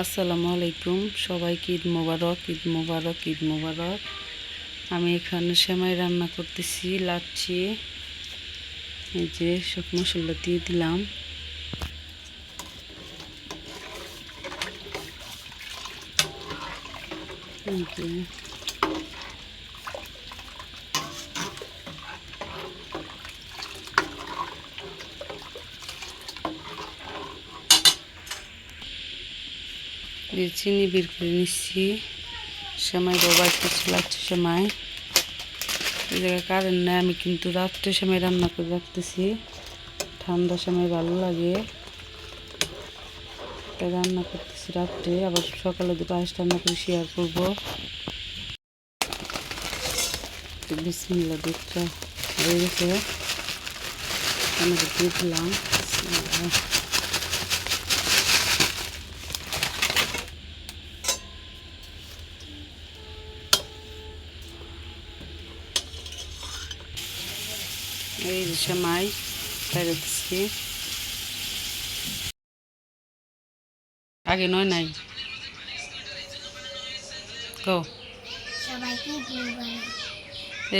আসসালামু আলাইকুম। সবাইকে ঈদ মোবারক ঈদ মোবারক ঈদ মোবারক। আমি এখানে সেমাই রান্না করতেছি, লাচ্ছি। এই যে সব মশলা দিয়ে দিলাম। এই যে এই চিনি বের করে নিচ্ছি। সেমাই বাবা কিছু লাগছে সেমাই এই জায়গায় কারেন্ট নেই, আমি কিন্তু রাত্রে সময় রান্না করে রাখতেছি। ঠান্ডা সময় ভালো লাগে। রান্না করতেছি রাত্রে। আবার সকালে দুটো আইস রান্না করে শেয়ার করব। বিসমিল্লা দুধটা হয়ে গেছে। দিয়ে দিলাম এই যে সেমাই খাই রাখছি আগে নয় নাই কো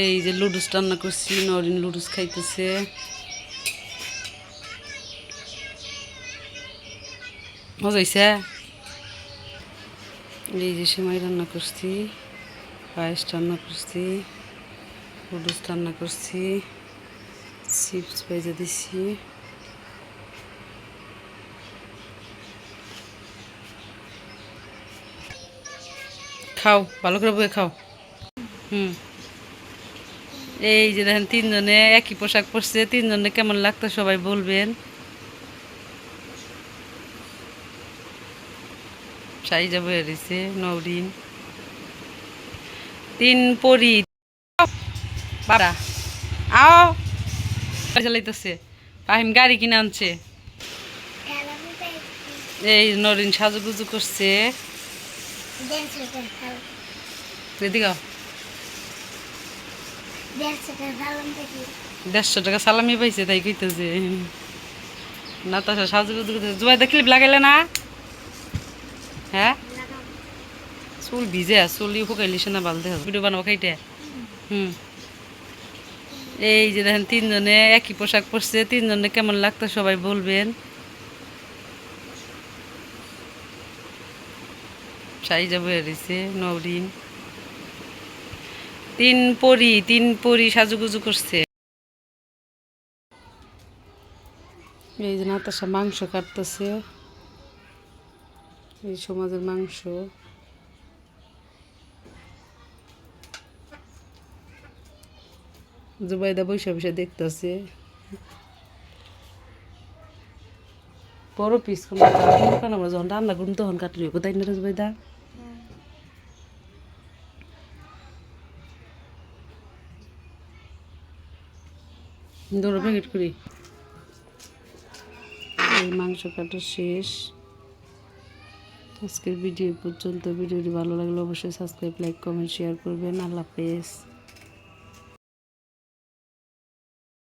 এই যে লুডুস রান্না করছি নরিন লুডুস খাইতেছে মজা হয়েছে এই যে সেমাই রান্না করছি পায়েস রান্না করছি লুডুস রান্না করছি চিপস ভেজে দিছি খাও, ভালো করে বয়ে খাও। হুম। এই যে দেখেন, তিনজনে একই পোশাক পরছে, তিনজনে কেমন লাগতো সবাই বলবেন। সাইজা বয়ে রয়েছে নৌরিন তিন পরি। বাড়া আও। চালাইতেছে ফাহিম গাড়ি কিনে আনছে। এই নরিন সাজুগুজু করছে। দেড়শো টাকা সালামি পাইছে, তাই কইতেছে। না তাছাড়া সাজুগুজু করতেছে জুবাই ক্লিপ লাগাইলে না? হ্যাঁ? চুল ভিজে, চুল শুকাইলিছে না দেখা ভিডিও বানাবো খাইতে। হুম। এই যে দেখেন, তিনজনে একই পোশাক পরছে, তিনজনে কেমন লাগতো সবাই বলবেন। সাইজা বয়ে রয়েছে নৌরিন তিন পরি তিন পরি সাজুগুজু করছে। এই যে নাতাশা মাংস কাটতেছে। এই সমাজের মাংস। জুবাইদা বসে বসে দেখতেছে। বড় পিস কোনো যখন রান্না করুন তখন কাটলি কোথায় না জুবাইদা? ধরো প্যাকেট করি। মাংস কাটা শেষ। আজকের ভিডিও পর্যন্ত। ভিডিওটি ভালো লাগলে অবশ্যই সাবস্ক্রাইব লাইক কমেন্ট শেয়ার করবেন। আল্লাহ হাফেজ।